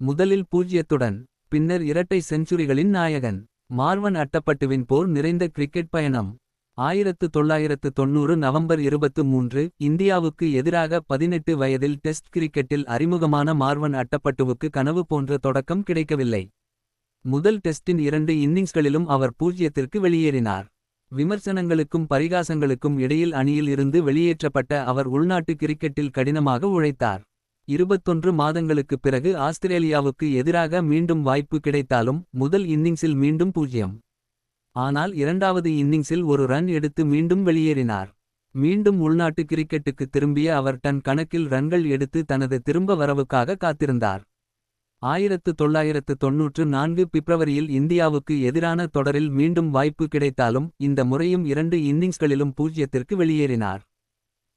முதலில் பூஜ்யத்துடன் பின்னர் இரட்டை செஞ்சுரிகளின் நாயகன் மார்வன் அட்டப்பட்டுவின் போர் நிறைந்த கிரிக்கெட் பயணம். ஆயிரத்து தொள்ளாயிரத்து தொண்ணூறு நவம்பர் இருபத்து மூன்று இந்தியாவுக்கு எதிராக பதினெட்டு வயதில் டெஸ்ட் கிரிக்கெட்டில் அறிமுகமான மார்வன் அட்டப்பட்டுவுக்கு கனவு போன்ற தொடக்கம் கிடைக்கவில்லை. முதல் டெஸ்டின் இரண்டு இன்னிங்ஸ்களிலும் அவர் பூஜ்யத்திற்கு வெளியேறினார். விமர்சனங்களுக்கும் பரிகாசங்களுக்கும் இடையில் அணியில் இருந்து வெளியேற்றப்பட்ட அவர் உள்நாட்டு கிரிக்கெட்டில் கடினமாக உழைத்தார். இருபத்தொன்று மாதங்களுக்குப் பிறகு ஆஸ்திரேலியாவுக்கு எதிராக மீண்டும் வாய்ப்பு கிடைத்தாலும் முதல் இன்னிங்ஸில் மீண்டும் பூஜ்யம் ஆனால் இரண்டாவது இன்னிங்ஸில் ஒரு ரன் எடுத்து மீண்டும் வெளியேறினார். மீண்டும் உள்நாட்டு கிரிக்கெட்டுக்கு திரும்பிய அவர் டன் கணக்கில் ரன்கள் எடுத்து தனது திரும்ப வரவுக்காக காத்திருந்தார். ஆயிரத்து தொள்ளாயிரத்து தொன்னூற்று நான்கு பிப்ரவரியில் இந்தியாவுக்கு எதிரான தொடரில் மீண்டும் வாய்ப்பு கிடைத்தாலும் இந்த முறையும் இரண்டு இன்னிங்ஸ்களிலும் பூஜ்யத்திற்கு வெளியேறினார்.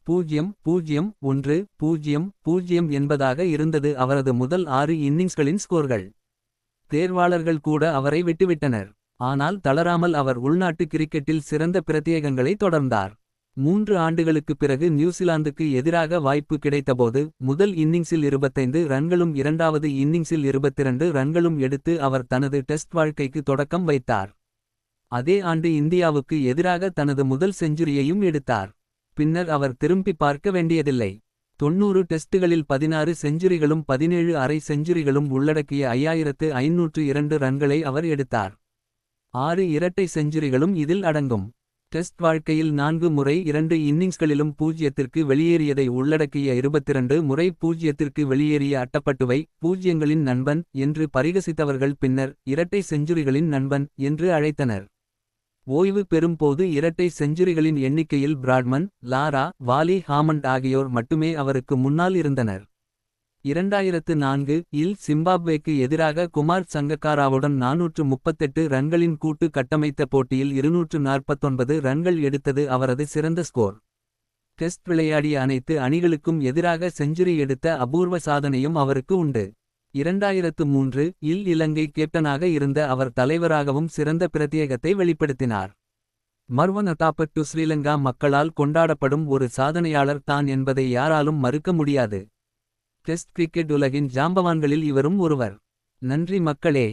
பூஜ்யம் பூஜ்யம் ஒன்று பூஜ்யம் பூஜ்யம் என்பதாக இருந்தது அவரது முதல் ஆறு இன்னிங்ஸ்களின் ஸ்கோர்கள். தேர்வாளர்கள் கூட அவரை விட்டுவிட்டனர். ஆனால் தளராமல் அவர் உள்நாட்டு கிரிக்கெட்டில் சிறந்த பிரத்யேகங்களை தொடர்ந்தார். மூன்று ஆண்டுகளுக்குப் பிறகு நியூசிலாந்துக்கு எதிராக வாய்ப்பு கிடைத்தபோது முதல் இன்னிங்ஸில் இருபத்தைந்து ரன்களும் இரண்டாவது இன்னிங்ஸில் இருபத்திரண்டு ரன்களும் எடுத்து அவர் தனது டெஸ்ட் வாழ்க்கைக்கு தொடக்கம் வைத்தார். அதே ஆண்டு இந்தியாவுக்கு எதிராக தனது முதல் செஞ்சுரியையும் எடுத்தார். பின்னர் அவர் திரும்பி பார்க்க வேண்டியதில்லை. தொன்னூறு டெஸ்டுகளில் பதினாறு செஞ்சுரிகளும் பதினேழு அரை செஞ்சுரிகளும் உள்ளடக்கிய ஐயாயிரத்து ஐநூற்று இரண்டு ரன்களை அவர் எடுத்தார். ஆறு இரட்டை செஞ்சுரிகளும் இதில் அடங்கும். டெஸ்ட் வாழ்க்கையில் நான்கு முறை இரண்டு இன்னிங்ஸ்களிலும் பூஜ்யத்திற்கு வெளியேறியதை உள்ளடக்கிய இருபத்திரண்டு முறை பூஜ்யத்திற்கு வெளியேறிய அட்டப்பட்டுவை பூஜ்யங்களின் நண்பன் என்று பரிகசித்தவர்கள் பின்னர் இரட்டை செஞ்சுரிகளின் நண்பன் என்று அழைத்தனர். ஓய்வு பெறும்போது இரட்டை செஞ்சுரிகளின் எண்ணிக்கையில் பிராட்மன் லாரா வாலி ஹாமண்ட் ஆகியோர் மட்டுமே அவருக்கு முன்னால் இருந்தனர். இரண்டாயிரத்து நான்கு இல் சிம்பாப்வேக்கு எதிராக குமார் சங்கக்காராவுடன் நாநூற்று முப்பத்தெட்டு ரன்களின் கூட்டு கட்டமைத்த போட்டியில் இருநூற்று நாற்பத்தொன்பது ரன்கள் எடுத்தது அவரது சிறந்த ஸ்கோர். டெஸ்ட் விளையாடிய அனைத்து அணிகளுக்கும் எதிராக செஞ்சுரி எடுத்த அபூர்வ சாதனையும் அவருக்கு உண்டு. இரண்டாயிரத்து மூன்று இல் இலங்கை கேப்டனாக இருந்த அவர் தலைவராகவும் சிறந்த பிரத்யேகத்தை வெளிப்படுத்தினார். மர்வன் அதாப்பட்டு ஸ்ரீலங்கா மக்களால் கொண்டாடப்படும் ஒரு சாதனையாளர் தான் என்பதை யாராலும் மறுக்க முடியாது. டெஸ்ட் கிரிக்கெட் உலகின் ஜாம்பவான்களில் இவரும் ஒருவர். நன்றி மக்களே.